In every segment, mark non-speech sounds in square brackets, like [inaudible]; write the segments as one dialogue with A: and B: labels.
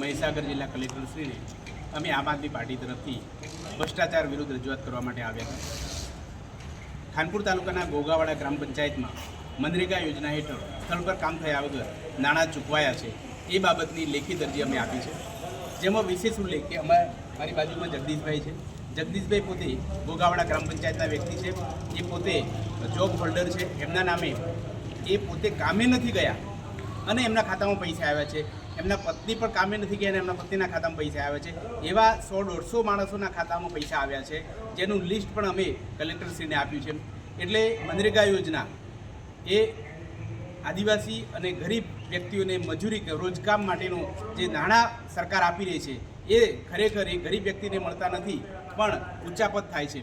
A: મહીસાગર જિલ્લા કલેક્ટરશ્રીને અમે આમ આદમી પાર્ટી તરફથી ભ્રષ્ટાચાર વિરુદ્ધ રજૂઆત કરવા માટે આવ્યા હતા. ખાનપુર તાલુકાના ગોગાવાડા ગ્રામ પંચાયતમાં મનરેગા યોજના હેઠળ સ્થળ પર કામ થયા વગર નાણાં ચૂકવાયા છે એ બાબતની લેખિત અરજી અમે આપી છે. જેમાં વિશેષ ઉલ્લેખ કે અમારા મારી બાજુમાં જગદીશભાઈ છે. જગદીશભાઈ પોતે ગોગાવાડા ગ્રામ પંચાયતના વ્યક્તિ છે. એ પોતે જોબ હોલ્ડર છે. એમના નામે એ પોતે કામે નથી ગયા અને એમના ખાતામાં પૈસા આવ્યા છે. એમના પત્ની પણ કામે નથી ગયા અને એમના પત્નીના ખાતામાં પૈસા આવ્યા છે. એવા સો દોઢસો માણસોના ખાતામાં પૈસા આવ્યા છે. જેનું લિસ્ટ પણ અમે કલેક્ટરશ્રીને આપ્યું છે. એટલે મનરેગા યોજના એ આદિવાસી અને ગરીબ વ્યક્તિઓને મજૂરી રોજગાર માટેનું જે નાણાં સરકાર આપી રહી છે, એ ખરેખર એ ગરીબ વ્યક્તિને મળતા નથી, પણ ઉચ્ચાપત થાય છે.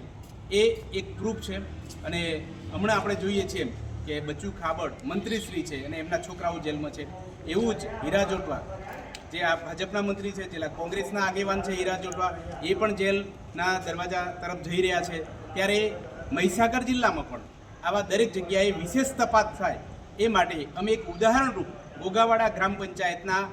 A: એ એક પ્રૂફ છે અને હમણાં આપણે જોઈએ છીએ કે બચ્ચુ ખાબડ મંત્રીશ્રી છે અને એમના છોકરાઓ જેલમાં છે. એવું જ હીરા જોટવા. જે આ ભાજપના મંત્રી છે જેલા કોંગ્રેસના આગેવાન છે હીરા જોટવા, એ પણ જેલના દરવાજા તરફ જઈ રહ્યા છે. ત્યારે મહીસાગર જિલ્લામાં પણ આવા દરેક જગ્યાએ વિશેષ તપાસ થાય એ માટે અમે એક ઉદાહરણરૂપ ગોગાવાડા ગ્રામ પંચાયતના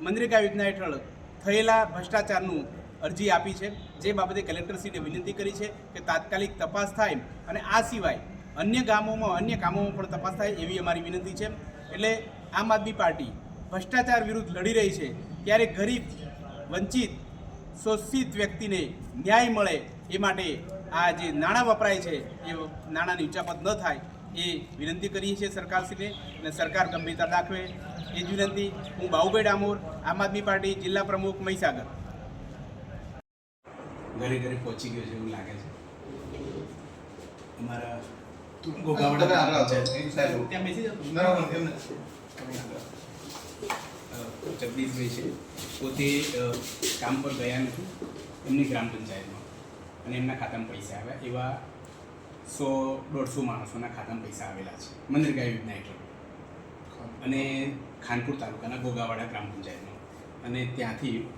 A: મનરેગા યોજના હેઠળ થયેલા ભ્રષ્ટાચારનું અરજી આપી છે. જે બાબતે કલેક્ટરશ્રીને વિનંતી કરી છે કે તાત્કાલિક તપાસ થાય અને આ સિવાય અન્ય ગામોમાં અન્ય કામોમાં પણ તપાસ થાય એવી અમારી વિનંતી છે. એટલે આમ આદમી પાર્ટી ભ્રષ્ટાચાર વિરુદ્ધ લડી રહી છે. ત્યારે ગરીબ, વંચિત, શોષિત વ્યક્તિને ન્યાય મળે એ માટે આ જે નાણાં વપરાય છે, એ નાણાંની ઉચાપત ન થાય એ વિનંતી કરીએ છીએ સરકારશ્રીને અને સરકાર ગંભીરતા દાખવે. એ જ વિનંતી. હું બાહુભાઈ ડામોર, આમ આદમી પાર્ટી જિલ્લા પ્રમુખ મહીસાગર. ઘરે ઘરે પહોંચી ગયો છે એવું લાગે છે. અમારા ગોગાવાડા પંચાયત. ત્યાં બેસી જાઓ તમે. અ, જગદીશભાઈ છે. પોતે કામ પર ગયા નથી. એમની ગ્રામ પંચાયતમાં. અને એમના ખાતામાં પૈસા આવ્યા. એવા સો દોઢસો માણસોના ખાતામાં પૈસા આવેલા છે. મનરેગા યોજના હેઠળ અને ખાનપુર તાલુકાના ગોગાવાડા ગ્રામ પંચાયતમાં. અને ત્યાંથી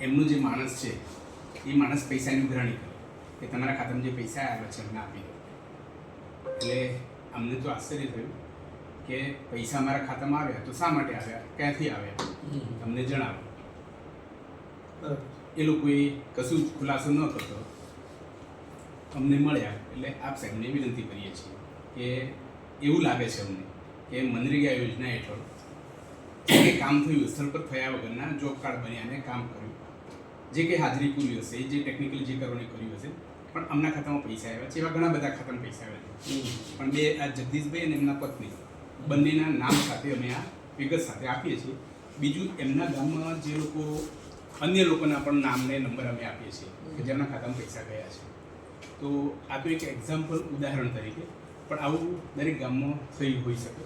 A: એમનું જે માણસ છે એ માણસ પૈસાની ઉઘરાણી કરે. કે તમારા ખાતામાં જે પૈસા આવ્યા છે એમને આપી દો. એટલે અમને તો આશ્ચર્ય થયું કે પૈસા અમારા ખાતામાં આવ્યા તો શા માટે આવ્યા? ક્યાંથી આવ્યા? તમને જણાવો. એ લોકોએ કશું જ ખુલાસો ન કરતો. અમને મળ્યા એટલે આપ સાહેબને વિનંતી કરીએ છીએ કે એવું લાગે છે અમને કે મનરેગા યોજના હેઠળ જે કામ થયું સ્થળ પર થયા વગરના જોબ કાર્ડ બન્યા અને કામ કર્યું. જે કંઈ હાજરી પૂરી હશે જે ટેકનિકલ જે કરવાની કર્યું હશે પણ અમના ખાતામાં પૈસા આવ્યા છે એવા ઘણા બધા ખાતામાં પૈસા આવ્યા છે. પણ બે આ જગદીશભાઈ અને એમના પત્ની બંનેના નામ સાથે અમે આ વિગત સાથે આપીએ છીએ. બીજું એમના ગામમાં જે લોકો અન્ય લોકોના પણ નામને નંબર અમે આપીએ છીએ કે જેમના ખાતામાં પૈસા ગયા છે. તો આ તો એક એક્ઝામ્પલ ઉદાહરણ તરીકે પણ આવું દરેક ગામમાં થયું હોઈ શકે.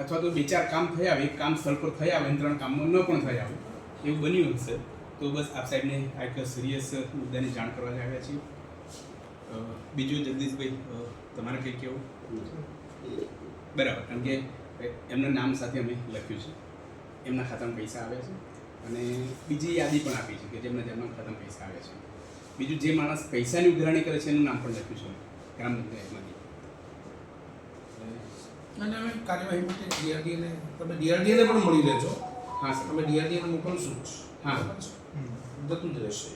A: અથવા તો બે ચાર કામ થયા હોય એક કામ સ્થળ પર થયા હોય ત્રણ કામમાં ન પણ થયા હોય એવું બન્યું હશે. તો બસ આપ સાહેબને આ એક સિરિયસ મુદ્દાની જાણ કરવા જ આવ્યા છીએ. બીજું જગદીશભાઈ તમારે કંઈ કહેવું? બરાબર કારણ કે એમના નામ સાથે અમે લખ્યું છે. એમના ખાતામાં પૈસા આવ્યા છે અને બીજી યાદી પણ આપી છે કે જેમના જેમના ખાતામાં પૈસા આવ્યા છે. બીજું જે માણસ પૈસાની ઉઘરાણી કરે છે એનું નામ પણ લખ્યું છે. ગ્રામ પંચાયતમાંથી.
B: અને અમે કાર્યવાહી માટે ડીઆરડીએને તમે ડીઆરડીએને પણ મળી લેજો.
A: હા સર.
B: અમે ડીઆરડીએને મોકલશું
A: હા.
B: જતું જ રહેશે.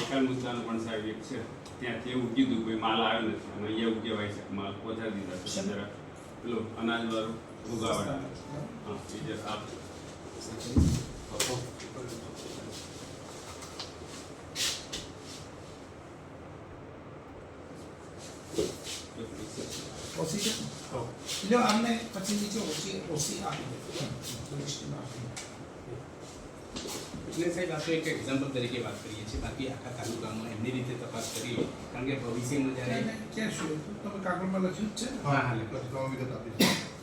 C: એકાદ મુદ્દાનું પણ સાહેબ એક છે. ત્યાંથી એવું કીધું કોઈ માલ આવ્યો નથી. અને અહીંયા કહેવાય છે માલ પહોંચાડી દીધા છે. જરા પેલો હા. આપ આપો.
B: ઓછી છે ને? એટલે આમને પછી નીચે ઓછી ઓછી આપી દે લિસ્ટમાં આપી દે
A: એટલે સાહેબ આપણે એક એક્ઝામ્પલ તરીકે વાત કરીએ છીએ બાકી આખા તાલુકામાં એમની રીતે તપાસ કરી લો કારણ કે ભવિષ્યમાં જ્યારે
B: એને ક્યાં શું તમે કાગળમાં લખ્યું જ છે ને?
A: હા હા લખ્યું.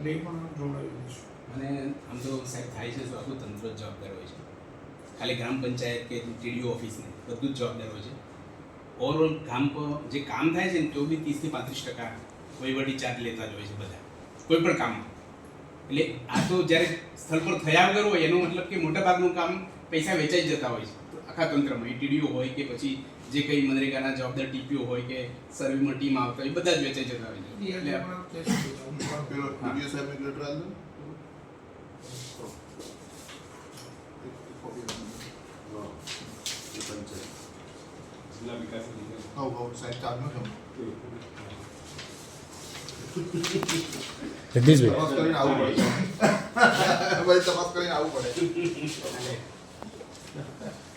B: એટલે એ પણ જોડાયેલું છે.
A: અને આમ તો સાહેબ થાય છે આખું તંત્ર જ જવાબદાર હોય છે. ખાલી ગ્રામ પંચાયત કે ટીડીઓ ઓફિસ નહીં બધું જ જવાબદાર હોય છે. ઓવરઓલ કામ પર જે કામ થાય છે ને, તો બી ત્રીસથી પાંત્રીસ ટકા વહીવટી ચાર્જ લેતા જ હોય છે બધા. કોઈ પણ કામ એટલે આ તો જ્યારે સ્થળ પર થયા વગર હોય, એનો મતલબ કે મોટાભાગનું કામ પૈસા વેચાઈ જતા હોય છે. આખા તંત્રમાં, એ ટીડીઓ હોય કે પછી જે કંઈ મનરેગાના જવાબદાર ટીપીઓ હોય કે સર્વેમાં ટીમ આવતા હોય એ બધા જ વેચાઈ જતા હોય છે એટલે આ-
D: પેલો ડીડીઓ સાહેબને લેટર આલ દો. હા, એ પંચાયત.
C: જિલ્લા વિકાસ અધિકારી
D: હઉ, હઉ, સાહેબ ચાલુ છે.
E: જગદીશભાઈ
D: તપાસ કરીને આવવું પડે. [laughs] ભાઈ તપાસ કરીને આવવું પડે.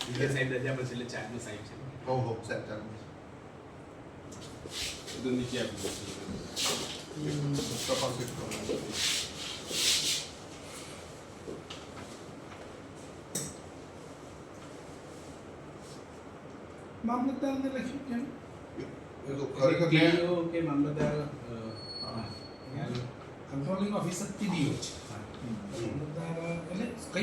A: એટલે સાહેબ રજા પર એટલે ચાર્જનો સાહેબ છે.
D: હઉ, હઉ, સાહેબ ચાલુ
C: બધું નીચે આપી દેશે
D: તપાસ જ
B: મામલતદારને લખ્યું કેમ
D: એ તો ખરેખર
A: કે મામલતદાર.
B: કંટ્રોલિંગ ઓફિસર ટીડીઓ છે.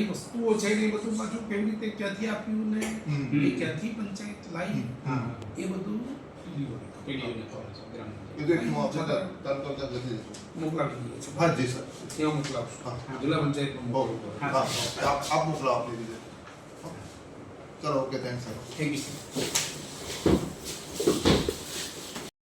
B: એટલે કઈ વસ્તુઓ છે ને એ બધું પાછું કેવી રીતે ક્યાંથી આપ્યું ને
D: હમ.
B: એ ક્યાંથી પંચાયત લાવી
A: હા.
B: એ બધું ટીડીઓને
A: ટીડીઓને ખબર છે, ગ્રામ
D: એ તો એક હું આપણે તરત તરત તરત લખી દઈશું.
B: મોકલાવી દઈએ છીએ
D: હા જી સર
B: ત્યાં મોકલાવશું
D: હા.
B: જિલ્લા પંચાયતમાં
D: બહુ
B: મોકલો
A: હા.
D: હા આપ આપ મોકલો આપની રીતે ચલો okay thanks sir
A: thank you